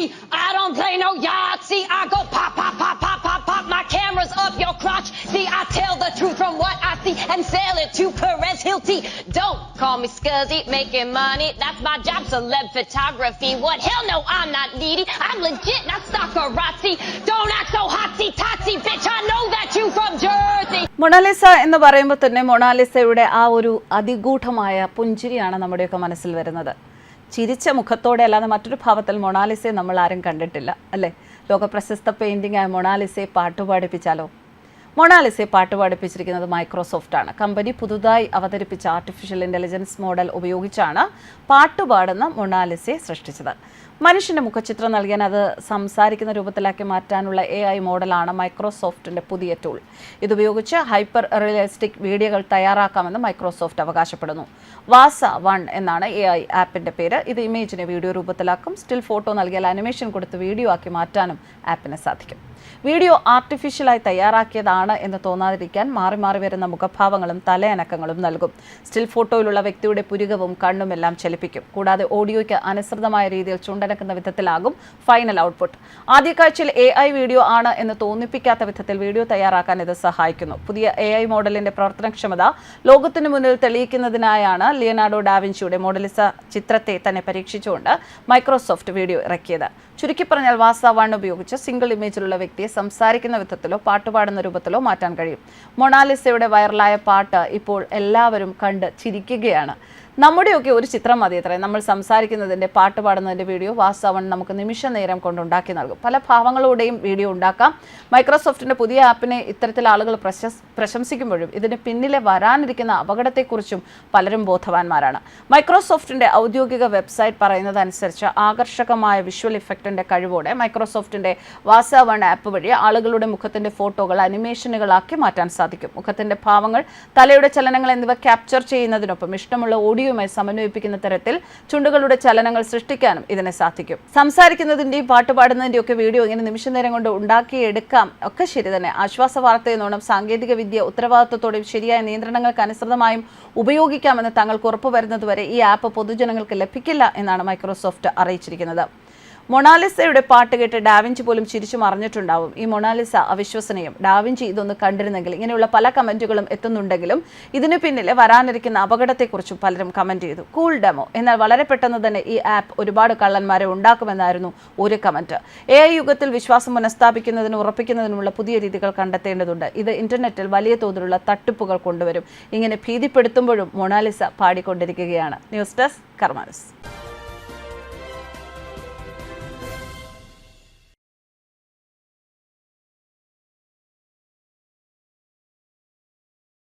Nazi. I don't play no Yahtzee. I go pop, pop, pop, pop, pop, pop. My camera's up your crotch. See, I tell the truth from what I see and sell it to Perez Hilty. Don't call me scuzzy, making money. That's my job, celeb photography. What? Hell no, I'm not needy. I'm legit, not stalkerazzi. Don't act so hotsy totsy, bitch. I know that you from Jersey. Mona Lisa എന്ന് പറയുമ്പോൾ തന്നെ മൊണാലിസയുടെ ആ ഒരു അതിഗൂഢമായ പുഞ്ചിരിയാണ് നമ്മുടെയൊക്കെ മനസ്സിൽ വരുന്നത് ചിരിച്ച മുഖത്തോടെ അല്ലാതെ മറ്റൊരു ഭാവത്തിൽ മൊണാലിസയെ നമ്മൾ ആരും കണ്ടിട്ടില്ല അല്ലേ? ലോകപ്രശസ്ത പെയിന്റിംഗ് ആയ മൊണാലിസയെ പാട്ടുപാടിപ്പിച്ചാലോ? മൊണാലിസയെ പാട്ട് പാടിപ്പിച്ചിരിക്കുന്നത് മൈക്രോസോഫ്റ്റ് ആണ് കമ്പനി പുതുതായി അവതരിപ്പിച്ച ആർട്ടിഫിഷ്യൽ ഇന്റലിജൻസ് മോഡൽ ഉപയോഗിച്ചാണ് പാട്ടുപാടുന്ന മൊണാലിസയെ സൃഷ്ടിച്ചത്. മനുഷ്യന്റെ മുഖചിത്രം നൽകാൻ അത് സംസാരിക്കുന്ന രൂപത്തിലാക്കി മാറ്റാനുള്ള എ ഐ മോഡലാണ് മൈക്രോസോഫ്റ്റിന്റെ പുതിയ ടൂൾ ഇതുപയോഗിച്ച് ഹൈപ്പർ റിയലിസ്റ്റിക് വീഡിയോകൾ തയ്യാറാക്കാമെന്ന് മൈക്രോസോഫ്റ്റ് അവകാശപ്പെടുന്നു. വാസ വൺ എന്നാണ് എ ഐ ആപ്പിന്റെ പേര്. ഇത് ഇമേജിനെ വീഡിയോ രൂപത്തിലാക്കും. സ്റ്റിൽ ഫോട്ടോ നൽകിയാൽ അനിമേഷൻ കൊടുത്ത് വീഡിയോ ആക്കി മാറ്റാനും ആപ്പിന് സാധിക്കും. വീഡിയോ ആർട്ടിഫിഷ്യലായി തയ്യാറാക്കിയതാണ് എന്ന് തോന്നാതിരിക്കാൻ മാറി മാറി വരുന്ന മുഖഭാവങ്ങളും തലയനക്കങ്ങളും നൽകും. സ്റ്റിൽ ഫോട്ടോയിലുള്ള വ്യക്തിയുടെ പുരുകവും കണ്ണുമെല്ലാം ചലിപ്പിക്കും. കൂടാതെ ഓഡിയോയ്ക്ക് അനുസൃതമായ രീതിയിൽ ചുണ്ടനക്കുന്ന വിധത്തിലാകും ഫൈനൽ ഔട്ട്പുട്ട്. ആദ്യ കാഴ്ചയിൽ എ ഐ വീഡിയോ ആണ് എന്ന് തോന്നിപ്പിക്കാത്ത വിധത്തിൽ വീഡിയോ തയ്യാറാക്കാൻ ഇത് സഹായിക്കുന്നു. പുതിയ എ ഐ മോഡലിന്റെ പ്രവർത്തനക്ഷമത ലോകത്തിന് മുന്നിൽ തെളിയിക്കുന്നതിനായാണ് ലിയനാർഡോ ഡാവിൻസിയുടെ മോഡലിസ ചിത്രത്തെ തന്നെ പരീക്ഷിച്ചുകൊണ്ട് മൈക്രോസോഫ്റ്റ് വീഡിയോ ഇറക്കിയത്. ചുരുക്കി പറഞ്ഞാൽ വാസ വൺ ഉപയോഗിച്ച് സിംഗിൾ ഇമേജിലുള്ള വ്യക്തിയെ സംസാരിക്കുന്ന വിധത്തിലോ പാട്ടുപാടുന്ന രൂപത്തിലോ മാറ്റാൻ കഴിയും. മൊണാലിസയുടെ വൈറലായ പാട്ട് ഇപ്പോൾ എല്ലാവരും കണ്ട് ചിരിക്കുകയാണ്. നമ്മുടെയൊക്കെ ഒരു ചിത്രം മതി അത്രേ. നമ്മൾ സംസാരിക്കുന്നതിന്റെ പാട്ട് പാടുന്നതിന്റെ വീഡിയോ വാസ്തവൺ നമുക്ക് നിമിഷ നേരം കൊണ്ടുണ്ടാക്കി നൽകും. പല ഭാവങ്ങളോടെയും വീഡിയോ ഉണ്ടാക്കാം. മൈക്രോസോഫ്റ്റിന്റെ പുതിയ ആപ്പിനെ ഇത്തരത്തിൽ ആളുകൾ പ്രശസ് പ്രശംസിക്കുമ്പോഴും ഇതിന് പിന്നിലെ വരാനിരിക്കുന്ന അപകടത്തെക്കുറിച്ചും പലരും ബോധവാന്മാരാണ്. മൈക്രോസോഫ്റ്റിന്റെ ഔദ്യോഗിക വെബ്സൈറ്റ് പറയുന്നതനുസരിച്ച് ആകർഷകമായ വിഷ്വൽ ഇഫക്റ്റിന്റെ കഴിവോടെ മൈക്രോസോഫ്റ്റിന്റെ വാസ്തവൺ ആപ്പ് വഴി ആളുകളുടെ മുഖത്തിന്റെ ഫോട്ടോകൾ അനിമേഷനുകളാക്കി മാറ്റാൻ സാധിക്കും. മുഖത്തിന്റെ ഭാവങ്ങൾ തലയുടെ ചലനങ്ങൾ എന്നിവ ക്യാപ്ചർ ചെയ്യുന്നതിനൊപ്പം ഇഷ്ടമുള്ള ഓഡിയോയുമായി സമന്വയിപ്പിക്കുന്ന തരത്തിൽ ചുണ്ടുകളുടെ ചലനങ്ങൾ സൃഷ്ടിക്കാനും ഇതിനെ സാധിക്കും. സംസാരിക്കുന്നതിന്റെയും പാട്ടുപാടുന്നതിന്റെയും ഒക്കെ വീഡിയോ ഇങ്ങനെ നിമിഷ നേരം കൊണ്ട് ഉണ്ടാക്കിയെടുക്കാം. ഒക്കെ ശരി തന്നെ. ആശ്വാസ വാർത്തയെന്നോണം സാങ്കേതിക വിദ്യ ഉത്തരവാദിത്വത്തോടെയും ശരിയായ നിയന്ത്രണങ്ങൾക്ക് അനുസൃതമായും ഉപയോഗിക്കാമെന്ന് തങ്ങൾക്ക് ഉറപ്പുവരുന്നതുവരെ ഈ ആപ്പ് പൊതുജനങ്ങൾക്ക് ലഭിക്കില്ല എന്നാണ് മൈക്രോസോഫ്റ്റ് അറിയിച്ചിരിക്കുന്നത്. മൊണാലിസയുടെ പാട്ട് കേട്ട് ഡാവിഞ്ചി പോലും ചിരിച്ചു മറിഞ്ഞിട്ടുണ്ടാവും ഈ മൊണാലിസ അവിശ്വസനീയം. ഡാവിഞ്ചി ഇതൊന്ന് കണ്ടിരുന്നെങ്കിൽ ഇങ്ങനെയുള്ള പല കമന്റുകളും എത്തുന്നുണ്ടെങ്കിലും ഇതിനു പിന്നിലെ വരാനിരിക്കുന്ന അപകടത്തെക്കുറിച്ചും പലരും കമന്റ് ചെയ്തു. കൂൾ ഡെമോ എന്നാൽ വളരെ പെട്ടെന്ന് തന്നെ ഈ ആപ്പ് ഒരുപാട് കള്ളന്മാരെ ഉണ്ടാക്കുമെന്നായിരുന്നു ഒരു കമന്റ്. എ ഐ യുഗത്തിൽ വിശ്വാസം പുനഃസ്ഥാപിക്കുന്നതിനും ഉറപ്പിക്കുന്നതിനുമുള്ള പുതിയ രീതികൾ കണ്ടെത്തേണ്ടതുണ്ട്. ഇത് ഇന്റർനെറ്റിൽ വലിയ തോതിലുള്ള തട്ടിപ്പുകൾ കൊണ്ടുവരും. ഇങ്ങനെ ഭീതിപ്പെടുത്തുമ്പോഴും മൊണാലിസ പാടിക്കൊണ്ടിരിക്കുകയാണ്. News desk കർമാനസ്.